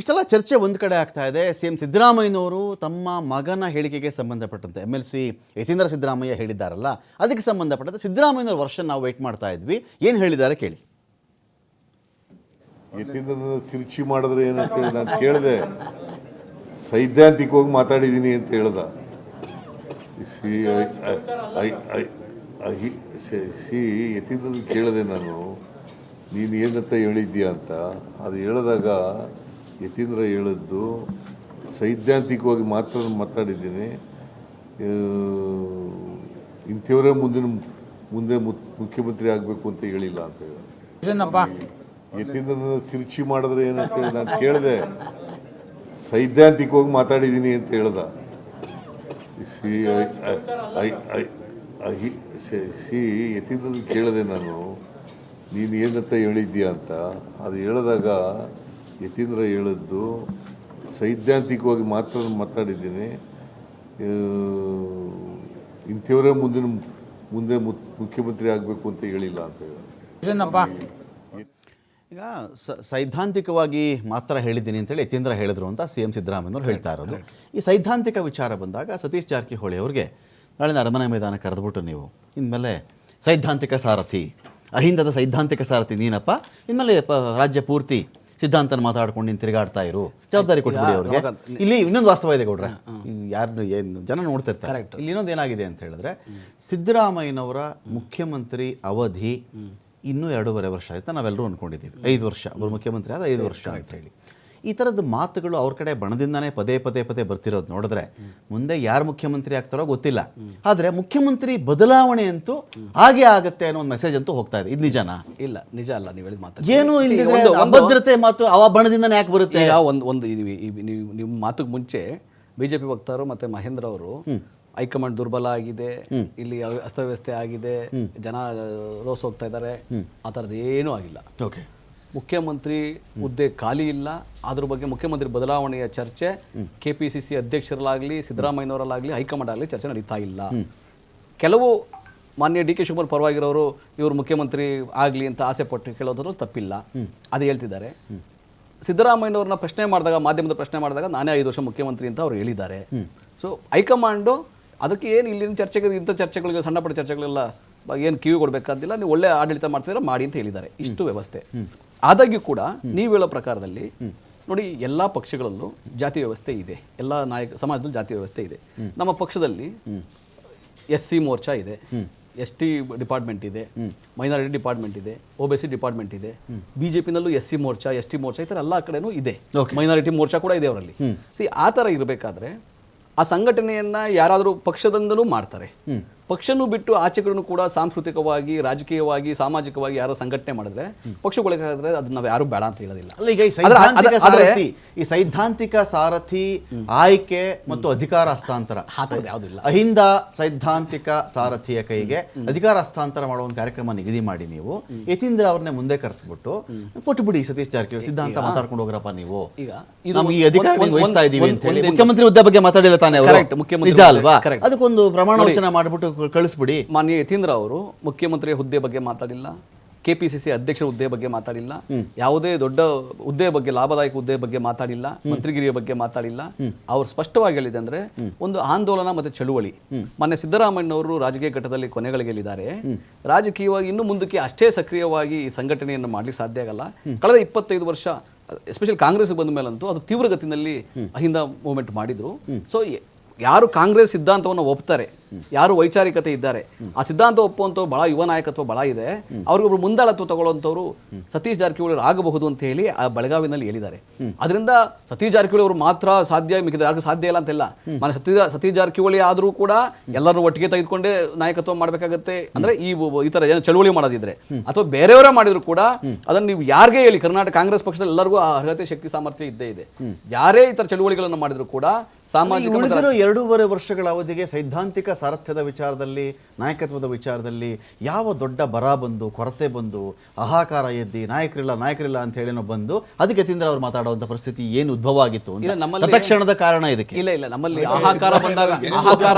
ಇಷ್ಟೆಲ್ಲ ಚರ್ಚೆ ಒಂದು ಕಡೆ ಆಗ್ತಾ ಇದೆ. ಸಿ ಎಂ ಸಿದ್ದರಾಮಯ್ಯನವರು ತಮ್ಮ ಮಗನ ಹೇಳಿಕೆಗೆ ಸಂಬಂಧಪಟ್ಟಂತೆ M L C Yathindra Siddaramaiah ಹೇಳಿದ್ದಾರಲ್ಲ, ಅದಕ್ಕೆ ಸಂಬಂಧಪಟ್ಟಂತೆ ಸಿದ್ದರಾಮಯ್ಯನವ್ರ ವರ್ಷ ನಾವು ವೆಯ್ಟ್ ಮಾಡ್ತಾ ಇದ್ವಿ. ಏನು ಹೇಳಿದ್ದಾರೆ ಕೇಳಿ. ಯತೀಂದ್ರನ ತಿರುಚಿ ಮಾಡಿದ್ರೆ ಏನಂತ ಹೇಳಿ ನಾನು ಕೇಳಿದೆ. ಸೈದ್ಧಾಂತಿಕವಾಗಿ ಮಾತಾಡಿದ್ದೀನಿ ಅಂತ ಹೇಳ್ದ. ಸಿ ಯತೀಂದ್ರ ಕೇಳಿದೆ ನಾನು. ನೀನು ಏನಂತ ಹೇಳಿದ್ದೀಯ ಅಂತ. ಅದು ಹೇಳಿದಾಗ ಯತೀಂದ್ರ ಹೇಳಿದ್ದು ಸೈದ್ಧಾಂತಿಕವಾಗಿ ಮಾತ್ರ ಮಾತಾಡಿದ್ದೀನಿ. ಇಂಥವರೇ ಮುಂದಿನ ಮುಂದೆ ಮುಖ್ಯಮಂತ್ರಿ ಆಗಬೇಕು ಅಂತ ಹೇಳಿಲ್ಲ ಅಂತ ಹೇಳಿ. ಯತೀಂದ್ರ ಯತೀಂದ್ರನ ತಿರುಚಿ ಮಾಡಿದ್ರೆ ಏನಂತ ಹೇಳಿ ನಾನು ಕೇಳಿದೆ. ಸೈದ್ಧಾಂತಿಕವಾಗಿ ಮಾತಾಡಿದ್ದೀನಿ ಅಂತ ಹೇಳ್ದ. ಸಿ ಸಿ ಯತೀಂದ್ರನ ಕೇಳಿದೆ ನಾನು. ನೀನು ಏನಂತ ಹೇಳಿದ್ದೀಯ ಅಂತ. ಅದು ಹೇಳಿದಾಗ ಯತೀಂದ್ರ ಹೇಳಿದ್ದು ಸೈದ್ಧಾಂತಿಕವಾಗಿ ಮಾತ್ರ ಮಾತಾಡಿದ್ದೀನಿ. ಇಂಥವರೇ ಮುಂದಿನ ಮುಂದೆ ಮುಖ್ಯಮಂತ್ರಿ ಆಗಬೇಕು ಅಂತ ಹೇಳಿಲ್ಲ ಅಂತ ಹೇಳಿ. ಏನಪ್ಪ? ಈಗ ಸ ಸೈದ್ಧಾಂತಿಕವಾಗಿ ಮಾತ್ರ ಹೇಳಿದ್ದೀನಿ ಅಂತೇಳಿ ಯತೀಂದ್ರ ಹೇಳಿದ್ರು ಅಂತ ಸಿ ಎಂ ಸಿದ್ದರಾಮಯ್ಯವರು ಹೇಳ್ತಾ ಇರೋದು. ಈ ಸೈದ್ಧಾಂತಿಕ ವಿಚಾರ ಬಂದಾಗ ಸತೀಶ್ ಜಾರಕಿಹೊಳಿ ಅವ್ರಿಗೆ ನಾಳೆ ಅರಮನೆ ಮೈದಾನ ಕರೆದ್ಬಿಟ್ಟು ನೀವು ಇನ್ಮೇಲೆ ಸೈದ್ಧಾಂತಿಕ ಸಾರಥಿ ಅಹಿಂದದ ಸೈದ್ಧಾಂತಿಕ ಸಾರಥಿ ನೀನಪ್ಪ ಇನ್ಮೇಲೆ ಪ ರಾಜ್ಯ ಪೂರ್ತಿ ಸಿದ್ಧಾಂತನ ಮಾತಾಡ್ಕೊಂಡು ನೀನು ತಿರುಗಾಡ್ತಾ ಇರು. ಜವಾಬ್ದಾರಿ ಕೊಟ್ಬಿಡಿ ಅವ್ರಿಗೆ. ಇಲ್ಲಿ ಇನ್ನೊಂದು ವಾಸ್ತವ ಇದೆ ಕೊಡ್ರೆ ಯಾರು ಏನು ಜನ ನೋಡ್ತಿರ್ತಾರೆ. ಇಲ್ಲಿ ಇನ್ನೊಂದು ಏನಾಗಿದೆ ಅಂತ ಹೇಳಿದ್ರೆ ಸಿದ್ದರಾಮಯ್ಯನವರ ಮುಖ್ಯಮಂತ್ರಿ ಅವಧಿ ಇನ್ನೂ ಎರಡೂವರೆ ವರ್ಷ ಆಯ್ತಾ ನಾವೆಲ್ಲರೂ ಅಂದ್ಕೊಂಡಿದ್ದೀವಿ ಐದು ವರ್ಷ. ಅವರು ಮುಖ್ಯಮಂತ್ರಿ ಆದರೆ ಐದು ವರ್ಷ ಅಂತ ಹೇಳಿ. ಈ ಥರದ ಮಾತುಗಳು ಅವ್ರ ಕಡೆ ಬಣದಿಂದನೇ ಪದೇ ಪದೇ ಪದೇ ಬರ್ತಿರೋದು ನೋಡಿದ್ರೆ. ಮುಂದೆ ಯಾರು ಮುಖ್ಯಮಂತ್ರಿ ಆಗ್ತಾರೋ ಗೊತ್ತಿಲ್ಲ. ಆದರೆ ಮುಖ್ಯಮಂತ್ರಿ ಬದಲಾವಣೆ ಅಂತೂ ಹಾಗೆ ಆಗುತ್ತೆ ಅನ್ನೋ ಒಂದು ಮೆಸೇಜ್ ಅಂತೂ ಹೋಗ್ತಾ ಇದೆ. ಇದು ನಿಜನಾ? ಇಲ್ಲ ನಿಜ ಅಲ್ಲ ನೀವು ಹೇಳಿದ ಮಾತು ಏನು ಒಂದು- ಅಭದ್ರತೆ ಮಾತು ಅವ ಬಣದಿಂದನೇ ಯಾಕೆ ಬರುತ್ತೆ? ಒಂದು ಒಂದು ನಿಮ್ಮ ಮಾತುಗೆ ಮುಂಚೆ ಬಿಜೆಪಿ ವಕ್ತಾರರು ಮತ್ತೆ ಮಹೇಂದ್ರ ಅವರು ಹೈಕಮಾಂಡ್ ದುರ್ಬಲ ಆಗಿದೆ. ಇಲ್ಲಿ ಅಸ್ತವ್ಯವಸ್ಥೆ ಆಗಿದೆ. ಜನ ರೋಸ್ ಹೋಗ್ತಾ ಇದ್ದಾರೆ ಆ ಥರದ್ದು ಏನೂ ಆಗಿಲ್ಲ. ಓಕೆ. ಮುಖ್ಯಮಂತ್ರಿ ಹುದ್ದೆ ಖಾಲಿ ಇಲ್ಲ. ಅದ್ರ ಬಗ್ಗೆ ಮುಖ್ಯಮಂತ್ರಿ ಬದಲಾವಣೆಯ ಚರ್ಚೆ ಕೆ ಪಿ ಸಿ ಸಿ ಅಧ್ಯಕ್ಷರಲ್ಲಾಗಲಿ, ಸಿದ್ದರಾಮಯ್ಯನವರಲ್ಲಾಗಲಿ, ಹೈಕಮಾಂಡ್ ಆಗಲಿ ಚರ್ಚೆ ನಡೀತಾ ಇಲ್ಲ. ಕೆಲವು ಮಾನ್ಯ ಡಿ ಕೆ ಶಿವಕುಮಾರ್ ಪರವಾಗಿರೋರು ಇವರು ಮುಖ್ಯಮಂತ್ರಿ ಆಗಲಿ ಅಂತ ಆಸೆ ಪಟ್ಟು ಕೇಳೋದ್ರೂ ತಪ್ಪಿಲ್ಲ. ಅದು ಹೇಳ್ತಿದ್ದಾರೆ. ಸಿದ್ದರಾಮಯ್ಯನವ್ರನ್ನ ಪ್ರಶ್ನೆ ಮಾಡಿದಾಗ, ಮಾಧ್ಯಮದ ಪ್ರಶ್ನೆ ಮಾಡಿದಾಗ ನಾನೇ ಐದು ವರ್ಷ ಮುಖ್ಯಮಂತ್ರಿ ಅಂತ ಅವ್ರು ಹೇಳಿದ್ದಾರೆ. ಸೊ ಹೈಕಮಾಂಡು ಅದಕ್ಕೆ ಏನು ಇಲ್ಲಿನ ಚರ್ಚೆಗೆ ಇಂಥ ಚರ್ಚೆಗಳಿಗೆ, ಸಣ್ಣಪುಟ್ಟ ಚರ್ಚೆಗಳೆಲ್ಲ ಏನು ಕಿವಿ ಕೊಡಬೇಕಾದಿಲ್ಲ. ನೀವು ಒಳ್ಳೆ ಆಡಳಿತ ಮಾಡ್ತಿದ್ರೆ ಮಾಡಿ ಅಂತ ಹೇಳಿದ್ದಾರೆ. ಇಷ್ಟು ವ್ಯವಸ್ಥೆ. ಆದಾಗ್ಯೂ ಕೂಡ ನೀವು ಹೇಳೋ ಪ್ರಕಾರದಲ್ಲಿ ನೋಡಿ ಎಲ್ಲ ಪಕ್ಷಗಳಲ್ಲೂ ಜಾತಿ ವ್ಯವಸ್ಥೆ ಇದೆ. ಎಲ್ಲ ನಾಯಕ ಸಮಾಜದಲ್ಲಿ ಜಾತಿ ವ್ಯವಸ್ಥೆ ಇದೆ. ನಮ್ಮ ಪಕ್ಷದಲ್ಲಿ ಎಸ್ ಸಿ ಮೋರ್ಚಾ ಇದೆ. ಎಸ್ ಟಿ ಡಿಪಾರ್ಟ್ಮೆಂಟ್ ಇದೆ. ಮೈನಾರಿಟಿ ಡಿಪಾರ್ಟ್ಮೆಂಟ್ ಇದೆ. ಒ ಬಿ ಸಿ ಡಿಪಾರ್ಟ್ಮೆಂಟ್ ಇದೆ. ಬಿಜೆಪಿನಲ್ಲೂ S C morcha S T morcha ಈ ಥರ ಎಲ್ಲ ಕಡೆನೂ ಇದೆ. ಮೈನಾರಿಟಿ ಮೋರ್ಚಾ ಕೂಡ ಇದೆ ಅವರಲ್ಲಿ. ಸಿ ಆ ಥರ ಇರಬೇಕಾದ್ರೆ ಆ ಸಂಘಟನೆಯನ್ನ ಯಾರಾದರೂ ಪಕ್ಷದಿಂದಲೂ ಮಾಡ್ತಾರೆ. ಪಕ್ಷನೂ ಬಿಟ್ಟು ಆಚೆಗಳನ್ನು ಕೂಡ ಸಾಂಸ್ಕೃತಿಕವಾಗಿ ರಾಜಕೀಯವಾಗಿ ಸಾಮಾಜಿಕವಾಗಿ ಯಾರೋ ಸಂಘಟನೆ ಮಾಡಿದ್ರೆ ಪಕ್ಷಗಳಿಗಾದ್ರೆ ಅದನ್ನ ನಾವು ಯಾರು ಬೇಡ ಅಂತ ಹೇಳೋದಿಲ್ಲ. ಅಲ್ಲ ಈಗ ಈ ಸೈದ್ಧಾಂತಿಕ ಸಾರಥಿ ಈ ಸೈದ್ಧಾಂತಿಕ ಸಾರಥಿ ಆಯ್ಕೆ ಮತ್ತು ಅಧಿಕಾರ ಹಸ್ತಾಂತರ ಯಾವುದಿಲ್ಲ. ಅಹಿಂದ ಸೈದ್ಧಾಂತಿಕ ಸಾರಥಿಯ ಕೈಗೆ ಅಧಿಕಾರ ಹಸ್ತಾಂತರ ಮಾಡುವ ಒಂದು ಕಾರ್ಯಕ್ರಮ ನಿಗದಿ ಮಾಡಿ ನೀವು. ಯತೀಂದ್ರ ಅವ್ರನ್ನೇ ಮುಂದೆ ಕರೆಸ್ಬಿಟ್ಟು ಕೊಟ್ಬಿಡಿ ಸತೀಶ್ ಜಾರಕಿಹೊಳಿ ಸಿದ್ಧಾಂತ ಮಾತಾಡ್ಕೊಂಡು ಹೋಗ್ರಪ್ಪ ನೀವು. ಈಗ ನಮ್ಗೆ ಈ ಅಧಿಕಾರ ವಹಿಸ್ತಾ ಇದೀವಿ ಅಂತ ಹೇಳಿ. ಮುಖ್ಯಮಂತ್ರಿ ಹುದ್ದೆ ಬಗ್ಗೆ ಮಾತಾಡಿಲ್ಲ ತಾನೇ ಅವರು. ನಿಜ ಅಲ್ವಾ? ಅದಕ್ಕೊಂದು ಪ್ರಮಾಣ ವಚನ ಮಾಡ್ಬಿಟ್ಟು ಕಳಿಸ್ಬಿಡಿ. ಮಾನ್ಯ ಯತೀಂದ್ರ ಅವರು ಮುಖ್ಯಮಂತ್ರಿ ಹುದ್ದೆ ಬಗ್ಗೆ ಮಾತಾಡಿಲ್ಲ ಕೆಪಿಸಿಸಿ ಅಧ್ಯಕ್ಷರ ಹುದ್ದೆ ಬಗ್ಗೆ ಮಾತಾಡಿಲ್ಲ ಯಾವುದೇ ದೊಡ್ಡ ಹುದ್ದೆ ಬಗ್ಗೆ ಲಾಭದಾಯಕ ಹುದ್ದೆ ಬಗ್ಗೆ ಮಾತಾಡಿಲ್ಲ ಮಂತ್ರಿಗಿರಿಯ ಬಗ್ಗೆ ಮಾತಾಡಿಲ್ಲ. ಅವ್ರು ಸ್ಪಷ್ಟವಾಗಿ ಹೇಳಿದೆ ಅಂದ್ರೆ ಒಂದು ಆಂದೋಲನ ಮತ್ತೆ ಚಳುವಳಿ. ಮೊನ್ನೆ ಸಿದ್ದರಾಮಯ್ಯನವರು ರಾಜಕೀಯ ಘಟ್ಟದಲ್ಲಿ ಕೊನೆಗಳಿಗೆಲ್ಲಿದ್ದಾರೆ ರಾಜಕೀಯವಾಗಿ ಇನ್ನು ಮುಂದಕ್ಕೆ ಅಷ್ಟೇ ಸಕ್ರಿಯವಾಗಿ ಈ ಸಂಘಟನೆಯನ್ನು ಮಾಡ್ಲಿಕ್ಕೆ ಸಾಧ್ಯ ಆಗಲ್ಲ. ಕಳೆದ ಇಪ್ಪತ್ತೈದು ವರ್ಷ ಎಸ್ಪೆಷಲಿ ಕಾಂಗ್ರೆಸ್ ಬಂದ ಮೇಲಂತೂ ಅದು ತೀವ್ರಗತಿನಲ್ಲಿ ಅಹಿಂದ ಮೂವ್ಮೆಂಟ್ ಮಾಡಿದ್ರು. ಸೊ ಯಾರು ಕಾಂಗ್ರೆಸ್ ಸಿದ್ಧಾಂತವನ್ನು ಒಪ್ತಾರೆ ಯಾರು ವೈಚಾರಿಕತೆ ಇದ್ದಾರೆ. ಆ ಸಿದ್ಧಾಂತ ಒಪ್ಪುವಂತ ಬಹಳ ಯುವ ನಾಯಕತ್ವ ಬಹಳ ಇದೆ. ಅವ್ರಿಗೊಬ್ರು ಮುಂದಾಳತ್ವ ತಗೊಳ್ಳುವಂಥವ್ರು ಸತೀಶ್ ಜಾರಕಿಹೊಳಿ ಆಗಬಹುದು ಅಂತ ಹೇಳಿ ಆ ಬೆಳಗಾವಿನಲ್ಲಿ ಹೇಳಿದ್ದಾರೆ. ಅದರಿಂದ ಸತೀಶ್ ಜಾರಕಿಹೊಳಿ ಅವರು ಮಾತ್ರ ಸಾಧ್ಯ ಮಿಕ್ಕಿದ ಯಾರಿಗೂ ಸಾಧ್ಯ ಇಲ್ಲ ಅಂತಿಲ್ಲ. ಮನೆ ಸತೀಶ್ ಸತೀಶ್ ಜಾರಕಿಹೊಳಿ ಆದರೂ ಕೂಡ ಎಲ್ಲರೂ ಒಟ್ಟಿಗೆ ತೆಗೆದುಕೊಂಡೇ ನಾಯಕತ್ವ ಮಾಡಬೇಕಾಗತ್ತೆ. ಅಂದ್ರೆ ಈ ಈ ತರ ಏನು ಚಳುವಳಿ ಮಾಡೋದಿದ್ರೆ. ಅಥವಾ ಬೇರೆಯವರೇ ಮಾಡಿದ್ರು ಕೂಡ ಅದನ್ನ ನೀವು ಯಾರಿಗೆ ಹೇಳಿ ಕರ್ನಾಟಕ ಕಾಂಗ್ರೆಸ್ ಪಕ್ಷದಲ್ಲಿ ಎಲ್ಲರಿಗೂ ಆ ಅರ್ಹತೆ ಶಕ್ತಿ ಸಾಮರ್ಥ್ಯ ಇದ್ದೇ ಇದೆ. ಯಾರೇ ಈ ತರ ಚಳುವಳಿಗಳನ್ನು ಮಾಡಿದ್ರು ಕೂಡ ಸಾಮಾನ್ಯ ಉಳಿದಿರೋ ಎರಡೂವರೆ ವರ್ಷಗಳ ಅವಧಿಗೆ ಸೈದ್ಧಾಂತಿಕ ಸಾರಥ್ಯದ ವಿಚಾರದಲ್ಲಿ ನಾಯಕತ್ವದ ವಿಚಾರದಲ್ಲಿ ಯಾವ ದೊಡ್ಡ ಬರ ಬಂದು ಕೊರತೆ ಬಂದು ಅಹಾಕಾರ ಎದ್ದಿ ನಾಯಕರಿಲ್ಲ ನಾಯಕರಿಲ್ಲ ಅಂತ ಹೇಳೇನೋ ಬಂದು ಅದಕ್ಕೆ ಯತೀಂದ್ರ ಅವರು ಮಾತಾಡುವಂಥ ಪರಿಸ್ಥಿತಿ ಏನು ಉದ್ಭವ ಆಗಿತ್ತು ತಕ್ಷಣದ ತತ್ಕ್ಷಣದ ಕಾರಣ ಇದಕ್ಕೆ. ಇಲ್ಲ ಇಲ್ಲ ನಮ್ಮಲ್ಲಿ ಆಹಾಕಾರ ಬಂದಾಗ ಆಹಾಕಾರ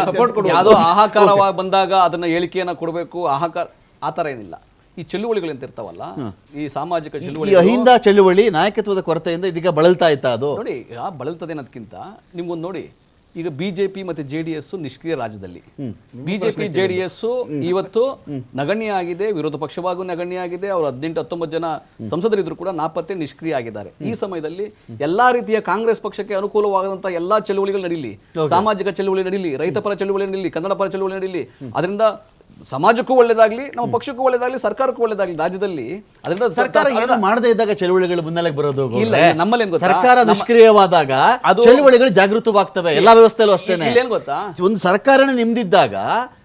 ಯಾವುದೋ ಆಹಾಕಾರ ಬಂದಾಗ ಅದನ್ನ ಹೇಳಿಕೆಯನ್ನ ಕೊಡಬೇಕು ಆಹಾಕಾರ ಆ ಥರ ಏನಿಲ್ಲ. ಈ ಚಳುವಳಿಗಳು ಅಂತ ಇರ್ತಾವಲ್ಲ ಈ ಸಾಮಾಜಿಕ ಈ ಚಳುವಳಿ ಅಹಿಂದ ಚಳುವಳಿ ನಾಯಕತ್ವದ ಕೊರತೆಯಿಂದ ಇದೀಗ ಬಳಲ್ತಾ ಇತ್ತಾ ಅದು? ನೋಡಿ ಬಳಲ್ತದೆ ಅನ್ನೋದಕ್ಕಿಂತ ನಿಮ್ಗೊಂದು ನೋಡಿ ಈಗ ಬಿಜೆಪಿ ಮತ್ತೆ ಜೆ ಡಿ ಎಸ್ ನಿಷ್ಕ್ರಿಯ ರಾಜ್ಯದಲ್ಲಿ. ಬಿಜೆಪಿ ಜೆ ಡಿ ಎಸ್ ಇವತ್ತು ನಗಣ್ಯ ಆಗಿದೆ ವಿರೋಧ ಪಕ್ಷವಾಗೂ ನಗಣ್ಯ ಆಗಿದೆ ಅವರು ಹದಿನೆಂಟು ಹತ್ತೊಂಬತ್ತು ಜನ ಸಂಸದರಿದ್ರು ಕೂಡ ನಾಪತ್ತೆ ನಿಷ್ಕ್ರಿಯ ಆಗಿದ್ದಾರೆ. ಈ ಸಮಯದಲ್ಲಿ ಎಲ್ಲಾ ರೀತಿಯ ಕಾಂಗ್ರೆಸ್ ಪಕ್ಷಕ್ಕೆ ಅನುಕೂಲವಾದಂತಹ ಎಲ್ಲಾ ಚಳುವಳಿಗಳು ನಡೀಲಿ. ಸಾಮಾಜಿಕ ಚಳುವಳಿ ನಡೀಲಿ ರೈತ ಪರ ಚಳುವಳಿ ನಡೀಲಿ ಕನ್ನಡ ಪರ ಚಳುವಳಿ ನಡೀಲಿ. ಅದರಿಂದ ಸಮಾಜಕ್ಕೂ ಒಳ್ಳೇದಾಗ್ಲಿ ನಮ್ಮ ಪಕ್ಷಕ್ಕೂ ಒಳ್ಳೇದಾಗ್ಲಿ ಸರ್ಕಾರಕ್ಕೂ ಒಳ್ಳೇದಾಗ್ಲಿ ರಾಜ್ಯದಲ್ಲಿ ಅದರಿಂದ ಸರ್ಕಾರ ಏನು ಮಾಡದೇ ಇದ್ದಾಗ ಚಳುವಳಿಗಳು ಮುನ್ನೆಲೆಗೆ ಬರೋದು ಇಲ್ಲ. ನಮ್ಮಲ್ಲಿ? ಸರ್ಕಾರ ನಿಷ್ಕ್ರಿಯವಾದಾಗ ಅದು- ಚಳುವಳಿಗಳು ಜಾಗೃತವಾಗ್ತವೆ ಎಲ್ಲಾ ವ್ಯವಸ್ಥೆಯಲ್ಲೂ ಅಷ್ಟೇನೆ ಗೊತ್ತಾ ಒಂದು ಸರ್ಕಾರನ ನಿಮ್ದಿದ್ದಾಗ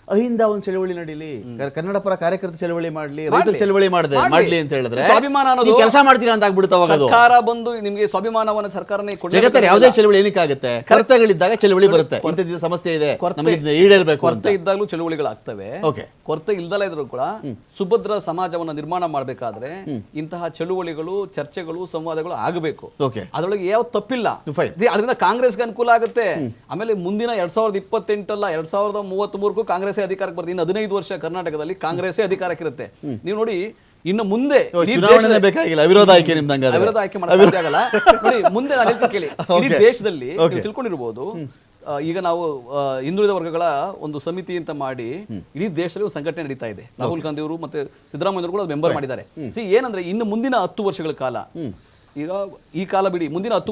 ಅಹಿಂದ ಒಂದು ಚಳವಳಿ ನಡೀಲಿ ಕನ್ನಡ ಪರ ಕಾರ್ಯಕರ್ತ ಚಳವಳಿ ಮಾಡ್ಲಿ ರೈತರ. ಚಳವಳಿ ಮಾಡದೆ ಮಾಡ್ಲಿ. ಅಂತ ಹೇಳಿದ್ರೆ ಸ್ವಾಭಿಮಾನ ಅನ್ನೋದು- ಕೆಲಸ ಮಾಡ್ತೀರಾ ಅಂತ ಅದು. ಸರ್ಕಾರ ಬಂದು ನಿಮಗೆ ಸ್ವಾಭಿಮಾನವನ್ನ ಸರ್ಕಾರನೇ ಜಗತ್ತಲ್ಲಿ ಯಾವುದೇ ಚಳವಳಿ ಏನಕ್ಕಾಗುತ್ತೆ? ಕೊರತೆಗಳಿದ್ದಾಗ ಚಳವಳಿ ಬರುತ್ತೆ. ಇಂಥದ್ದು ಸಮಸ್ಯೆ ಇದೆ ಈಡೇರ್ಬೇಕು ಕೊರತೆ ಇದ್ದಾಗಲೂ ಚಳವಳಿಗಳಾಗ್ತವೆ. ಓಕೆ. ಕೊರತೆ ಇಲ್ದಲ ಇದ್ರು ಕೂಡ ಸುಭದ್ರ ಸಮಾಜವನ್ನ ನಿರ್ಮಾಣ ಮಾಡಬೇಕಾದ್ರೆ ಇಂತಹ ಚಳುವಳಿಗಳು ಚರ್ಚೆಗಳು ಸಂವಾದಗಳು ಆಗಬೇಕು. ಓಕೆ. ಅದರೊಳಗೆ ಯಾವ ತಪ್ಪಿಲ್ಲ. ಅದರಿಂದ ಕಾಂಗ್ರೆಸ್ಗೆ ಅನುಕೂಲ ಆಗುತ್ತೆ. ಆಮೇಲೆ ಮುಂದಿನ ಎರಡ್ ಸಾವಿರದ ಇಪ್ಪತ್ತೆಂಟಲ್ಲ ಎರಡ್ ಸಾವಿರದ ಮೂವತ್ತ್ ಮೂರಕ್ಕೂ ಕಾಂಗ್ರೆಸ್ ಅಧಿಕಾರಕ್ಕೆ ಬರ್ತೀನಿ ಇನ್ನು ಹದಿನೈದು ವರ್ಷ ಕರ್ನಾಟಕದಲ್ಲಿ ಕಾಂಗ್ರೆಸ್ ಅಧಿಕಾರಕ್ಕೆ ಇರುತ್ತೆ ನೀವು ನೋಡಿ ಇನ್ನು ಮುಂದೆ ಚುನಾವಣೆ ಬೇಕಾಗಿಲ್ಲ. ಅವಿರೋಧ ಆಯ್ಕೆ ನಿಮ್ದಂಗ ಅವಿರೋಧ ಆಯ್ಕೆ ಮಾಡಕ್ ಆಗಲ್ಲ. ನೋಡಿ ಮುಂದೆ ನಾನು ಕೇಳಿ. ಇಡೀ ದೇಶದಲ್ಲಿ ತಿಳ್ಕೊಂಡಿರ್ಬೋದು ಈಗ ನಾವು ಹಿಂದುಳಿದ ವರ್ಗಗಳ ಒಂದು ಸಮಿತಿ ಅಂತ ಮಾಡಿ ಇಡೀ ದೇಶದಲ್ಲಿ ಒಂದು ಸಂಘಟನೆ ನಡೀತಾ ಇದೆ. ರಾಹುಲ್ ಗಾಂಧಿ ಅವರು ಮತ್ತೆ ಸಿದ್ದರಾಮಯ್ಯ ಕೂಡ ಮೆಂಬರ್ ಮಾಡಿದ್ದಾರೆ. ಸಿ ಏನಂದ್ರೆ ಇನ್ನು ಮುಂದಿನ ಹತ್ತು ವರ್ಷಗಳ ಕಾಲ ಈಗ ಈ ಕಾಲ ಬಿಡಿ ಮುಂದಿನ ಹತ್ತು